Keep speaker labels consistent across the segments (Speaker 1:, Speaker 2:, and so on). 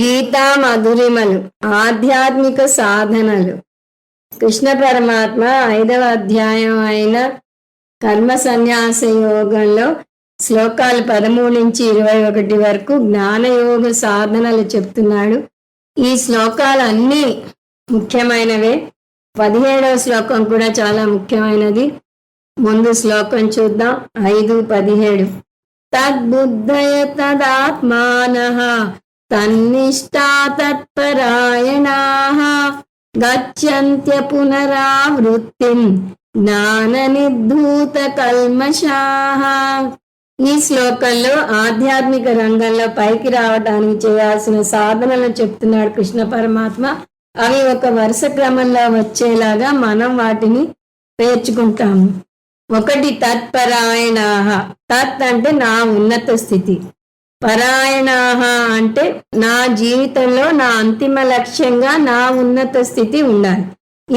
Speaker 1: గీతా మధురిమలు ఆధ్యాత్మిక సాధనలు. కృష్ణ పరమాత్మ ఐదవ అధ్యాయం అయిన కర్మ సన్యాస యోగంలో శ్లోకాలు పదమూడు నుంచి ఇరవై ఒకటి వరకు జ్ఞానయోగ సాధనలు చెప్తున్నాడు. ఈ శ్లోకాలు అన్నీ ముఖ్యమైనవే. పదిహేడవ శ్లోకం కూడా చాలా ముఖ్యమైనది. ముందు శ్లోకం చూద్దాం. ఐదు పదిహేడు. తద్బుద్ధయ తదాత్మాన తన్నిష్టా తత్పరాయణాః గచ్చంత్య పునరావృత్తిం జ్ఞాన నిర్ధూత కల్మషా ఈ శ్లోకంలో ఆధ్యాత్మిక రంగంలో పైకి రావడానికి చేయాల్సిన సాధనలు చెప్తున్నాడు కృష్ణ పరమాత్మ. అవి ఒక వరుస క్రమంలో వచ్చేలాగా మనం వాటిని పేర్చుకుంటాము ఒకటి తత్పరాయణ. తత్ అంటే నా ఉన్నత స్థితి. పరాయణాహ అంటే నా జీవితంలో నా అంతిమ లక్ష్యంగా నా ఉన్నత స్థితి ఉండాలి.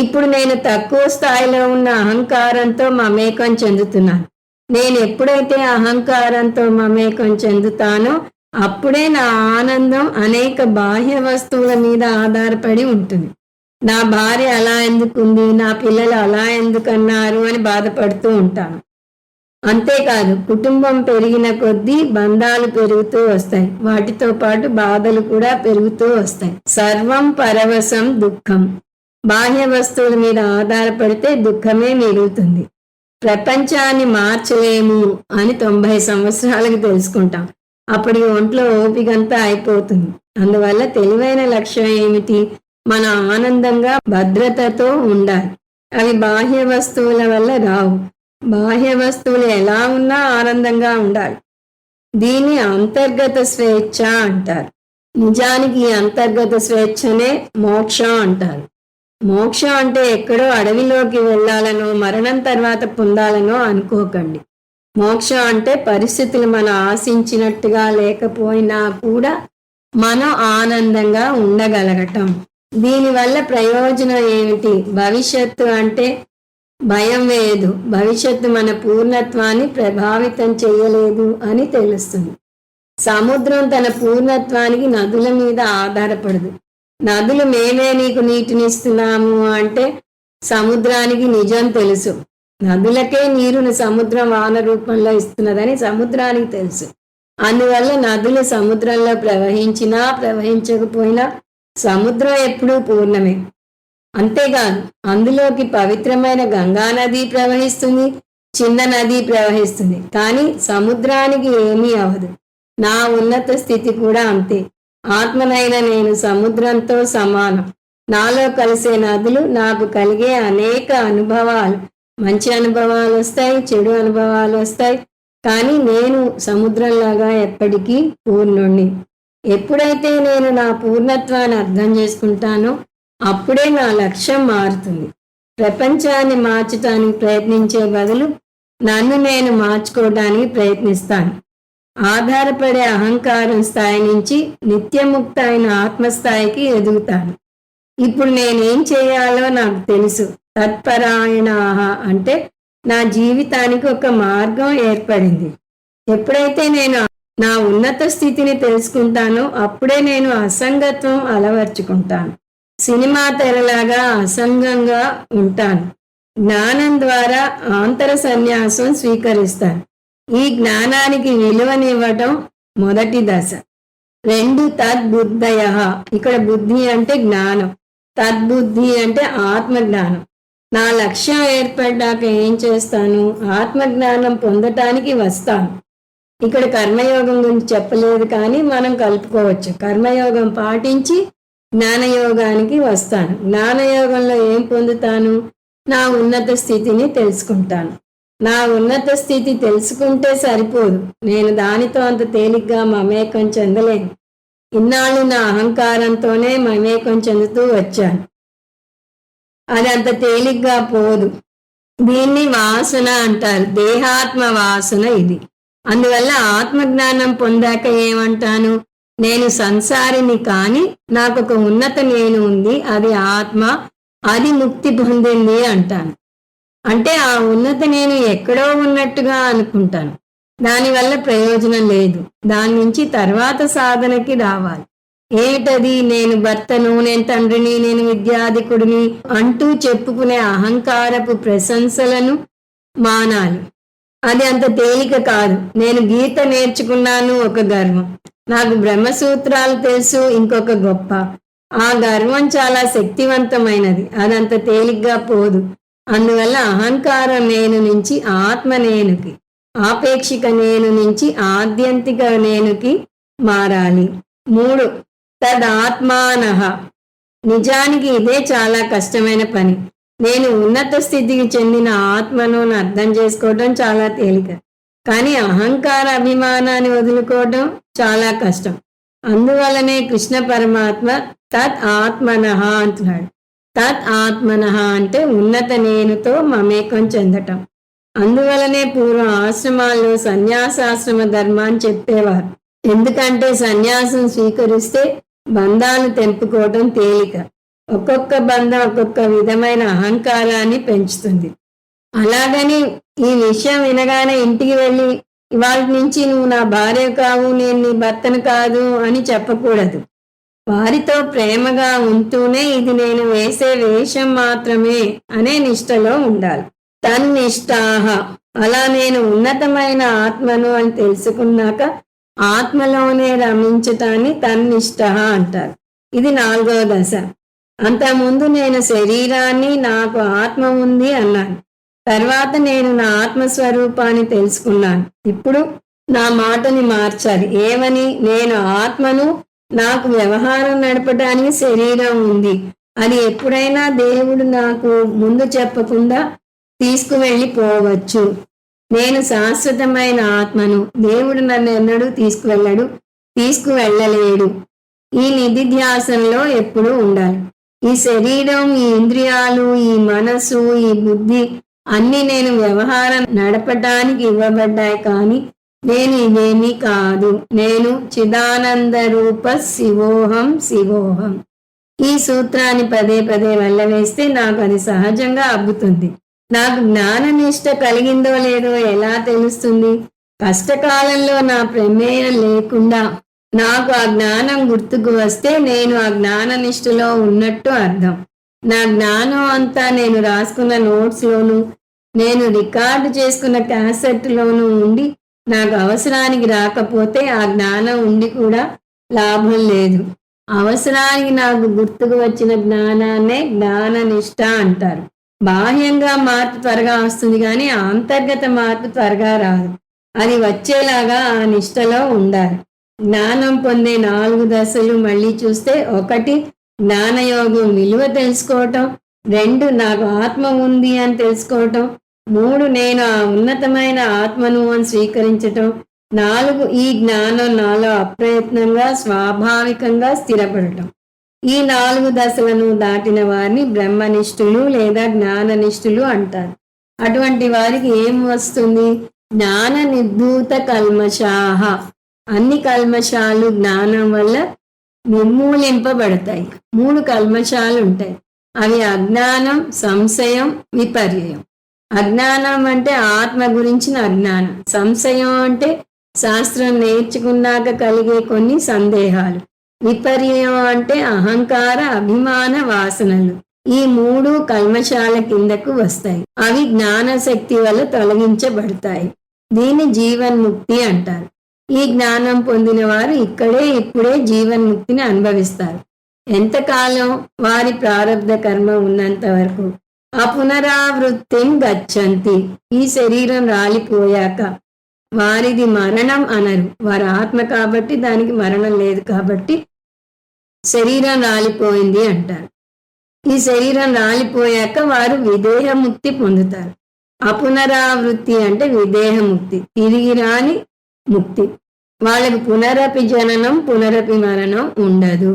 Speaker 1: ఇప్పుడు నేను తక్కువ స్థాయిలో ఉన్న అహంకారంతో మమేకం చెందుతున్నాను. నేను ఎప్పుడైతే అహంకారంతో మమేకం చెందుతానో అప్పుడే నా ఆనందం అనేక బాహ్య వస్తువుల మీద ఆధారపడి ఉంటుంది. నా భార్య అలా ఎందుకుంది? నా పిల్లలు అలా ఎందుకన్నారు? అని బాధపడుతూ ఉంటాను. అంతేకాదు కుటుంబం పెరిగిన కొద్దీ బంధాలు పెరుగుతూ వస్తాయి. వాటితో పాటు బాధలు కూడా పెరుగుతూ వస్తాయి. సర్వం పరవశం దుఃఖం. బాహ్య వస్తువుల మీద ఆధారపడితే దుఃఖమే మిగులుతుంది. ప్రపంచాన్ని మార్చలేము అని తొంభై సంవత్సరాలకు తెలుసుకుంటాం. అప్పుడు ఒంట్లో ఓపికంతా అయిపోతుంది. అందువల్ల తెలివైన లక్ష్యం ఏమిటి? మన ఆనందంగా భద్రతతో ఉండాలి. అవి బాహ్య వస్తువుల వల్ల రావు. బాహ్య వస్తువులు ఎలా ఉన్నా ఆనందంగా ఉండాలి. దీన్ని అంతర్గత స్వేచ్ఛ అంటారు. నిజానికి ఈ అంతర్గత స్వేచ్ఛనే మోక్షం అంటారు. మోక్షం అంటే ఎక్కడో అడవిలోకి వెళ్ళాలనో మరణం తర్వాత పొందాలనో అనుకోకండి. మోక్షం అంటే పరిస్థితులు మనం ఆశించినట్టుగా లేకపోయినా కూడా మనం ఆనందంగా ఉండగలగటం. దీనివల్ల ప్రయోజనం ఏమిటి? భవిష్యత్తు అంటే భయం వేయదు భవిష్యత్తు మన పూర్ణత్వాన్ని ప్రభావితం చేయలేదు అని తెలుస్తుంది. సముద్రం తన పూర్ణత్వానికి నదుల మీద ఆధారపడదు. నదులు మేమే నీకు నీటినిస్తున్నాము అంటే సముద్రానికి నిజం తెలుసు. నదులకే నీరును సముద్రం వాన రూపంలో ఇస్తున్నదని సముద్రానికి తెలుసు. అందువల్ల నదులు సముద్రంలో ప్రవహించినా ప్రవహించకపోయినా సముద్రం ఎప్పుడూ పూర్ణమే. అంతేకాదు అందులోకి పవిత్రమైన గంగా నది ప్రవహిస్తుంది చిన్న నది ప్రవహిస్తుంది. కానీ సముద్రానికి ఏమీ అవదు. నా ఉన్నత స్థితి కూడా అంతే. ఆత్మనైన నేను సముద్రంతో సమానం. నాలో కలిసే నదులు నాకు కలిగే అనేక అనుభవాలు. మంచి అనుభవాలు వస్తాయి చెడు అనుభవాలు వస్తాయి. కానీ నేను సముద్రంలాగా ఎప్పటికీ పూర్ణుణ్ణి. ఎప్పుడైతే నేను నా పూర్ణత్వాన్ని అర్థం చేసుకుంటానో అప్పుడే నా లక్ష్యం మారుతుంది. ప్రపంచాన్ని మార్చడానికి ప్రయత్నించే బదులు నన్ను నేను మార్చుకోవడానికి ప్రయత్నిస్తాను. ఆధారపడే అహంకారం స్థాయి నుంచి నిత్యముక్త అయిన ఆత్మస్థాయికి ఎదుగుతాను. ఇప్పుడు నేనేం చేయాలో నాకు తెలుసు. తత్పరాయణ అంటే నా జీవితానికి ఒక మార్గం ఏర్పడింది. ఎప్పుడైతే నేను నా ఉన్నత స్థితిని తెలుసుకుంటానో అప్పుడే నేను అసంగత్వం అలవర్చుకుంటాను. సినిమా తెరలాగా అసంగంగా ఉంటాను. జ్ఞానం ద్వారా ఆంతర సన్యాసం స్వీకరిస్తాను. ఈ జ్ఞానానికి విలువనివ్వటం మొదటి దశ. రెండు తద్బుద్ధయ. ఇక్కడ బుద్ధి అంటే జ్ఞానం. తద్బుద్ధి అంటే ఆత్మజ్ఞానం. నా లక్ష్యం ఏర్పడ్డాక ఏం చేస్తాను? ఆత్మజ్ఞానం పొందటానికి వస్తాను. ఇక్కడ కర్మయోగం గురించి చెప్పలేదు కానీ మనం కలుపుకోవచ్చు. కర్మయోగం పాటించి జ్ఞానయోగానికి వస్తాను. జ్ఞానయోగంలో ఏం పొందుతాను? నా ఉన్నత స్థితిని తెలుసుకుంటాను. నా ఉన్నత స్థితి తెలుసుకుంటే సరిపోదు. నేను దానితో అంత తేలిగ్గా మమేకం చెందలేను. ఇన్నాళ్ళు నా అహంకారంతోనే మమేకం చెందుతూ వచ్చాను. అది అంత తేలిగ్గా పోదు. దీన్ని వాసన అంటారు. దేహాత్మ వాసన ఇది. అందువల్ల ఆత్మజ్ఞానం పొందాక ఏమంటాను? నేను సంసారిని కాని నాకు ఒక ఉన్నత నేను ఉంది అది ఆత్మ అది ముక్తి పొందింది అంటాను. అంటే ఆ ఉన్నత నేను ఎక్కడో ఉన్నట్టుగా అనుకుంటాను. దానివల్ల ప్రయోజనం లేదు. దాని నుంచి తర్వాత సాధనకి రావాలి. ఏమిటది? నేను భర్తను నేను తండ్రిని నేను విద్యాధికుడిని అంటూ చెప్పుకునే అహంకారపు ప్రశంసలను మానాలి. అది అంత తేలిక కాదు. నేను గీత నేర్చుకున్నాను ఒక గర్వం. నాకు బ్రహ్మసూత్రాలు తెలుసు ఇంకొక గొప్ప. ఆ గర్వం చాలా శక్తివంతమైనది అదంత తేలిగ్గా పోదు. అందువల్ల అహంకారం నేను నుంచి ఆత్మ నేనుకి ఆపేక్షిక నేను నుంచి ఆద్యంతిక నేనుకి మారాలి. మూడు తదాత్మానహ నిజానికి ఇదే చాలా కష్టమైన పని. నేను ఉన్నత స్థితికి చెందిన ఆత్మను అర్థం చేసుకోవడం చాలా తేలిక. కానీ అహంకార అభిమానాన్ని వదులుకోవడం చాలా కష్టం. అందువలనే కృష్ణ పరమాత్మ తత్ ఆత్మనహ అంటున్నాడు. తత్ ఆత్మనహ అంటే ఉన్నత నేనుతో మమేకం చెందటం. అందువలనే పూర్వం ఆశ్రమాల్లో సన్యాసాశ్రమ ధర్మాన్ని చెప్పేవారు. ఎందుకంటే సన్యాసం స్వీకరిస్తే బంధాలు తెంపుకోవడం తేలిక. ఒక్కొక్క బంధం ఒక్కొక్క విధమైన అహంకారాన్ని పెంచుతుంది. అలాగని ఈ విషయం వినగానే ఇంటికి వెళ్ళి ఇవాళ నుంచి నువ్వు నా భార్య కావు నేను నీ భర్తను కాదు అని చెప్పకూడదు. వారితో ప్రేమగా ఉంటూనే ఇది నేను వేసే వేషం మాత్రమే అనే నిష్టలో ఉండాలి. తన్నిష్టాహ. అలా నేను ఉన్నతమైన ఆత్మను అని తెలుసుకున్నాక ఆత్మలోనే రమించటాన్ని తన్నిష్ట అంటారు. ఇది నాలుగవ దశ. అంతకుముందు నేను శరీరాన్ని నాకు ఆత్మ ఉంది అన్నాను. తర్వాత నేను నా ఆత్మస్వరూపాన్ని తెలుసుకున్నాను. ఇప్పుడు నా మాటని మార్చాలి. ఏమని? నేను ఆత్మను నాకు వ్యవహారం నడపడానికి శరీరం ఉంది. అది ఎప్పుడైనా దేవుడు నాకు ముందు చెప్పకుండా తీసుకువెళ్ళిపోవచ్చు. నేను శాశ్వతమైన ఆత్మను దేవుడు నన్ను ఎన్నడూ తీసుకువెళ్ళడు తీసుకువెళ్ళలేడు. ఈ నిధిధ్యాసంలో ఎప్పుడూ ఉండాలి. ఈ శరీరం ఈ ఇంద్రియాలు ఈ మనసు ఈ బుద్ధి అన్ని నేను వ్యవహారం నడపడానికి ఇవ్వబడ్డాయి కానీ నేను ఇదేమీ కాదు. నేను చిదానంద రూప శివోహం శివోహం. ఈ సూత్రాన్ని పదే పదే వెళ్ళవేస్తే నాకు అది సహజంగా అబ్బుతుంది. నాకు జ్ఞాననిష్ట కలిగిందో లేదో ఎలా తెలుస్తుంది? కష్టకాలంలో నా ప్రమేయం లేకుండా నాకు ఆ జ్ఞానం గుర్తుకు వస్తే నేను ఆ జ్ఞాన నిష్ఠలో ఉన్నట్టు అర్థం. నా జ్ఞానం అంతా నేను రాసుకున్న నోట్స్లోను నేను రికార్డు చేసుకున్న క్యాసెట్లోను ఉండి నాకు అవసరానికి రాకపోతే ఆ జ్ఞానం ఉండి కూడా లాభం లేదు. అవసరానికి నాకు గుర్తుకు వచ్చిన జ్ఞానాన్నే జ్ఞాన నిష్ఠ అంటారు. బాహ్యంగా మార్పు త్వరగా వస్తుంది కానీ అంతర్గత మార్పు త్వరగా రాదు. అది వచ్చేలాగా ఆ నిష్టలో ఉండాలి. జ్ఞానం పొందే నాలుగు దశలు మళ్ళీ చూస్తే ఒకటి జ్ఞానయోగం విలువ తెలుసుకోవటం రెండు నాకు ఆత్మ ఉంది అని తెలుసుకోవటం మూడు నేను ఆ ఉన్నతమైన ఆత్మను అని స్వీకరించటం నాలుగు ఈ జ్ఞానం నాలో అప్రయత్నంగా స్వాభావికంగా స్థిరపడటం. ఈ నాలుగు దశలను దాటిన వారిని బ్రహ్మనిష్ఠులు లేదా జ్ఞాననిష్ఠులు అంటారు. అటువంటి వారికి ఏం వస్తుంది? జ్ఞాన నిర్భూత కల్మషాహ. అన్ని కల్మషాలు జ్ఞానం వల్ల నిర్మూలింపబడతాయి మూడు కల్మషాలు ఉంటాయి అవి అజ్ఞానం సంశయం విపర్యయం. అజ్ఞానం అంటే ఆత్మ గురించిన అజ్ఞానం. సంశయం అంటే శాస్త్రం నేర్చుకున్నాక కలిగే కొన్ని సందేహాలు. విపర్యయం అంటే అహంకార అభిమాన వాసనలు. ఈ మూడు కల్మశాల కిందకు వస్తాయి. అవి జ్ఞానశక్తి వల్ల తొలగించబడతాయి. దీన్ని జీవన్ముక్తి అంటారు. ఈ జ్ఞానం పొందిన వారు ఇక్కడే ఇప్పుడే జీవన్ముక్తిని అనుభవిస్తారు. ఎంతకాలం వారి ప్రారంధ కర్మ ఉన్నంత వరకు? ఆ పునరావృత్తిం గచ్చంతి. ఈ శరీరం రాలిపోయాక వారిది మరణం అనరు. వారి ఆత్మ కాబట్టి దానికి మరణం లేదు కాబట్టి శరీరం రాలిపోయింది అంటారు. ఈ శరీరం రాలిపోయాక వారు విదేహముక్తి పొందుతారు. అపునరావృత్తి అంటే విదేహముక్తి. తిరిగి రాని ముక్తి. వాళ్ళకి పునరపి జననం పునరపి మరణం ఉండదు.